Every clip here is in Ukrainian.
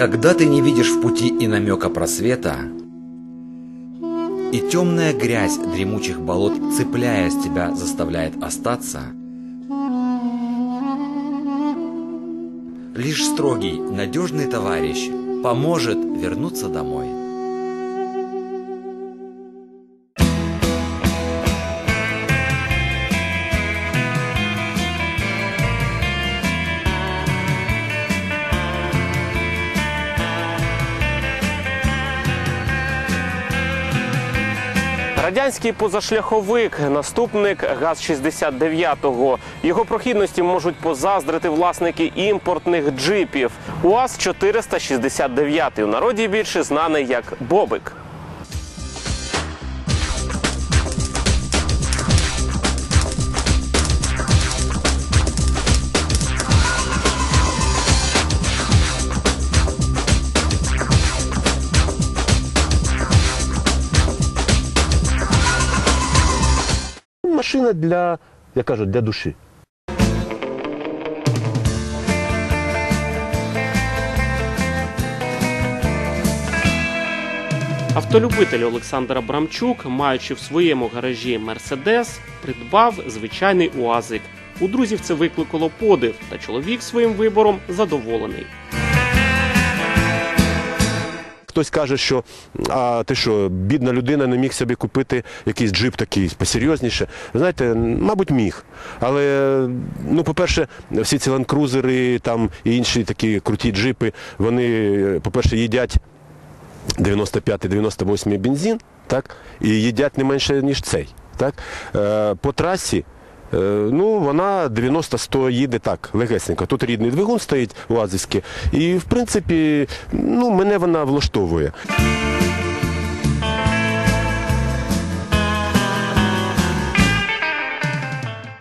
Когда ты не видишь в пути и намека просвета, и темная грязь дремучих болот, цепляясь тебя, заставляет остаться, лишь строгий, надежный товарищ поможет вернуться домой. Радянський позашляховик, наступник ГАЗ-69. Його прохідності можуть позаздрити власники імпортних джипів. УАЗ-469, у народі більше знаний як Бобик. Машина для, як кажуть, для душі. Автолюбитель Олександр Абрамчук, маючи в своєму гаражі Мерседес, придбав звичайний УАЗик. У друзів це викликало подив, та чоловік своїм вибором задоволений. Хтось каже, що а ти що, бідна людина не міг собі купити якийсь джип такий посерйозніше. Знаєте, мабуть, міг. Але, ну, по-перше, всі ці ланкрузери там і інші такі круті джипи, вони, по-перше, їдять 95-98 бензин, так, і їдять не менше, ніж цей. Так. Е, по трасі. Е, Ну, вона 90-100 їде так, легесенько. Тут рідний двигун стоїть УАЗівський. І, в принципі, ну, мене вона влаштовує.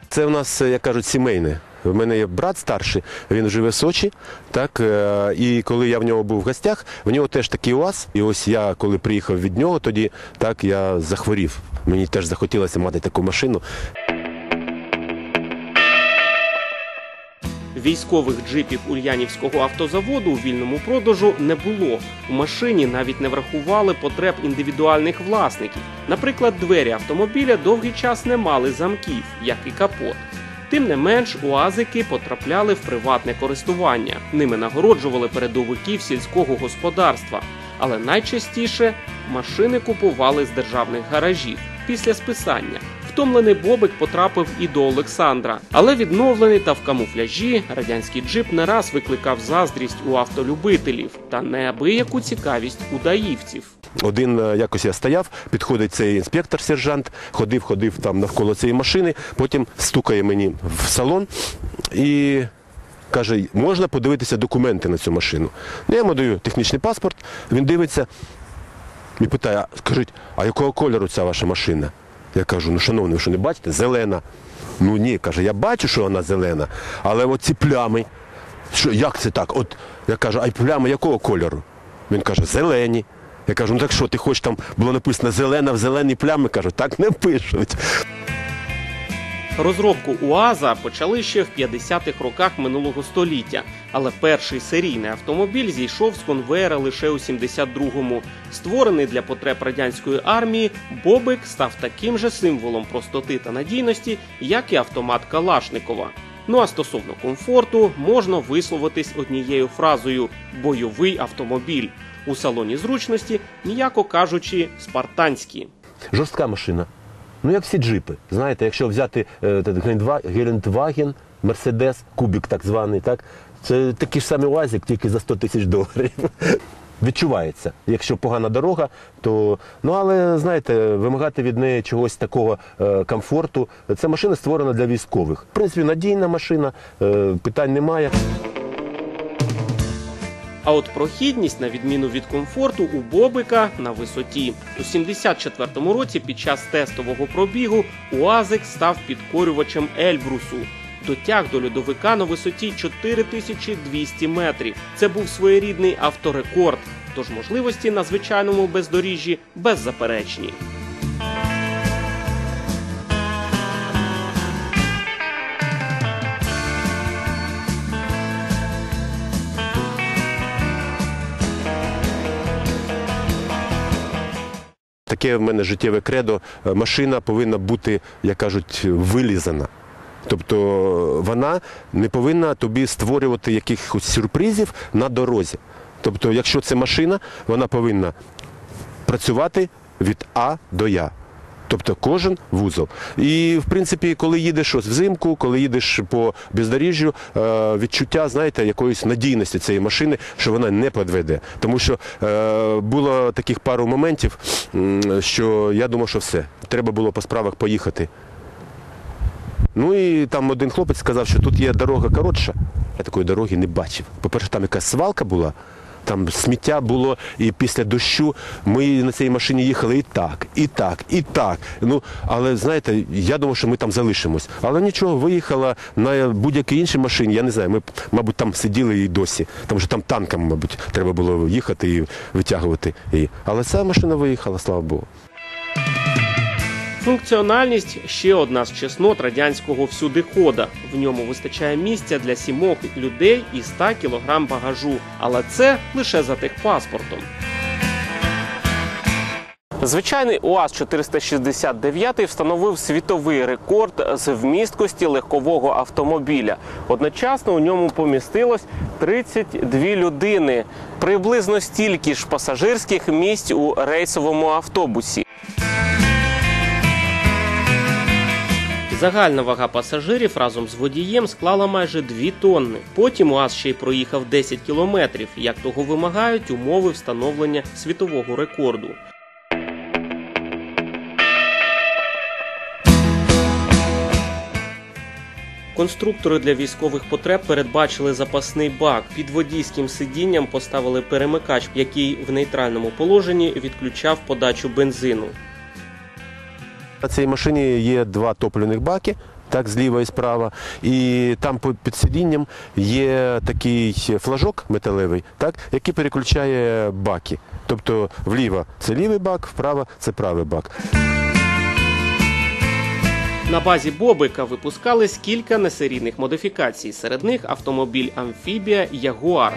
Це у нас, як кажуть, сімейне. У мене є брат старший, він живе в Сочі. Так, е, і коли я в нього був в гостях, в нього теж такий УАЗ. І ось я, коли приїхав від нього, тоді так я захворів. Мені теж захотілося мати таку машину. Військових джипів Ульянівського автозаводу у вільному продажу не було. У машині навіть не врахували потреб індивідуальних власників. Наприклад, двері автомобіля довгий час не мали замків, як і капот. Тим не менш, уазики потрапляли в приватне користування. Ними нагороджували передовиків сільського господарства. Але найчастіше машини купували з державних гаражів після списання. Втомлений Бобик потрапив і до Олександра, але відновлений та в камуфляжі радянський джип не раз викликав заздрість у автолюбителів та неабияку цікавість у даївців. Один е, якось я стояв, підходить цей інспектор, сержант, ходив, ходив там навколо цієї машини, потім стукає мені в салон і каже, можна подивитися документи на цю машину. Ну, я йому даю технічний паспорт, він дивиться і питає, скажіть, а якого кольору ця ваша машина? Я кажу, ну шановний, ви що не бачите? Зелена. Ну ні, каже, я бачу, що вона зелена, але оці плями. Що, як це так? От я кажу, а плями якого кольору? Він каже, зелені. Я кажу, ну так що, ти хочеш там було написано зелена в зелені плями? Кажу, так не пишуть. Розробку УАЗа почали ще в 50-х роках минулого століття, але перший серійний автомобіль зійшов з конвеєра лише у 72-му. Створений для потреб радянської армії, Бобик став таким же символом простоти та надійності, як і автомат Калашникова. Ну а стосовно комфорту можна висловитись однією фразою бойовий автомобіль. У салоні зручності, м'яко кажучи, спартанські. Жорстка машина. Ну, як всі джипи. Знаєте, якщо взяти е, Гелендваген, Мерседес, кубік так званий, так, це такий ж самий УАЗик, тільки за 100 тисяч доларів. Відчувається. Якщо погана дорога, то ну але знаєте, вимагати від неї чогось такого е, комфорту. Це машина створена для військових. В принципі, надійна машина, е, питань немає. А от прохідність, на відміну від комфорту, у Бобика на висоті. У 74-му році під час тестового пробігу УАЗик став підкорювачем Ельбрусу. Дотяг до льодовика на висоті 4200 метрів. Це був своєрідний авторекорд, тож можливості на звичайному бездоріжжі беззаперечні. Таке в мене життєве кредо. Е, Машина повинна бути, як кажуть, вилізана. Тобто вона не повинна тобі створювати якихось сюрпризів на дорозі. Тобто, якщо це машина, вона повинна працювати від А до Я. Тобто кожен вузол. І в принципі, коли їдеш ось взимку, коли їдеш по бездоріжжю, е, відчуття, знаєте, якоїсь надійності цієї машини, що вона не підведе. Тому що е, було таких пару моментів, що я думав, що все, треба було по справах поїхати. Ну і там один хлопець сказав, що тут є дорога коротша. Я такої дороги не бачив. По-перше, там якась свалка була, там сміття було, і після дощу ми на цій машині їхали і так, і так, і так. Ну, але знаєте, я думав, що ми там залишимось. Але нічого, виїхала на будь-якій іншій машині, я не знаю, ми, мабуть, там сиділи і досі. Тому що там танками, мабуть, треба було їхати і витягувати її. Але ця машина виїхала, слава Богу. Функціональність ще одна з чеснот радянського всюдихода. В ньому вистачає місця для сімох людей і 100 кг багажу, але це лише за техпаспортом. Звичайний УАЗ 469 встановив світовий рекорд з вмісткості легкового автомобіля. Одночасно у ньому помістилось 32 людини, приблизно стільки ж пасажирських місць у рейсовому автобусі. Загальна вага пасажирів разом з водієм склала майже 2 тонни. Потім УАЗ ще й проїхав 10 кілометрів, як того вимагають умови встановлення світового рекорду. Конструктори для військових потреб передбачили запасний бак. Під водійським сидінням поставили перемикач, який в нейтральному положенні відключав подачу бензину. На цій машині є два топливних баки. Так, зліва і справа. І там під сидінням є такий флажок металевий, так, який переключає баки. Тобто вліво це лівий бак, вправо це правий бак. На базі Бобика випускались кілька несерійних модифікацій. Серед них автомобіль Амфібія Ягуар.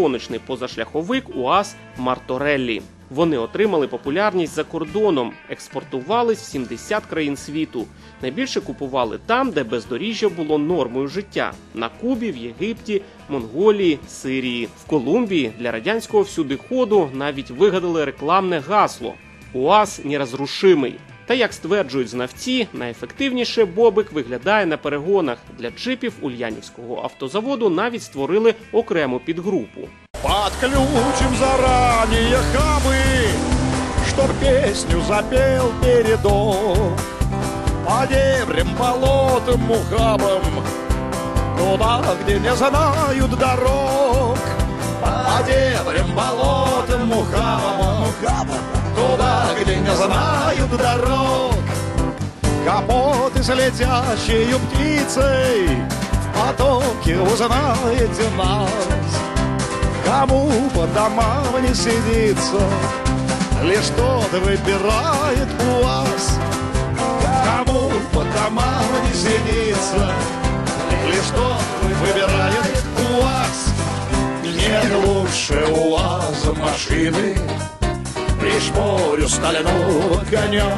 Гоночний позашляховик УАЗ Мартореллі. Вони отримали популярність за кордоном, експортувались в 70 країн світу. Найбільше купували там, де бездоріжжя було нормою життя: на Кубі, в Єгипті, Монголії, Сирії. В Колумбії для радянського всюдиходу навіть вигадали рекламне гасло УАЗ нерозрушимий. Та як стверджують знавці, найефективніше бобик виглядає на перегонах. Для джипів ульянівського автозаводу навіть створили окрему підгрупу. Подключим заранее хабы, Чтоб песню запел передок. По дебрям, болотам, Туда, где не знают дорог. По дебрям, болотам, ухабам, Туда, где не знают дорог. Капоты с летящей птицей В потоке узнаете нас. Кому по домам не сидится, Лишь тот выбирает у вас. Кому по домам не сидится, Лишь тот выбирает у вас. Нет лучше у вас машины, Пришпорю стального коня.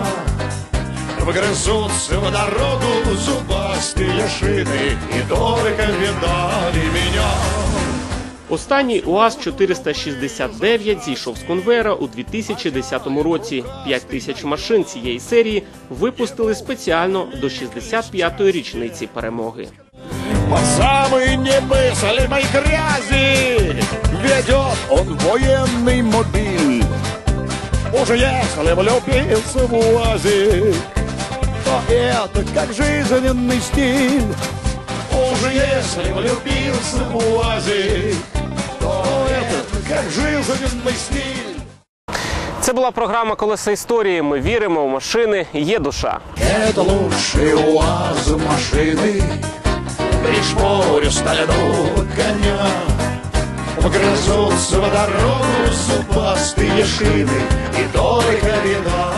Вгрызутся в дорогу зубастые шины И только видали меня. Останній УАЗ 469 зійшов з конвейера у 2010 році. 5 тисяч машин цієї серії випустили спеціально до 65-ї річниці перемоги. По самой немыслимой грязи Ведет он военный мобиль Уже если влюбился в УАЗик То это как жизненный стиль Уже если влюбился в УАЗик То это как жизненный стиль Це була програма Колеса історії. Ми віримо в машини. Є душа. Это лучшие УАЗ машины Пришпорю стального коня Грызутся в дорогу зубастые шины И только вина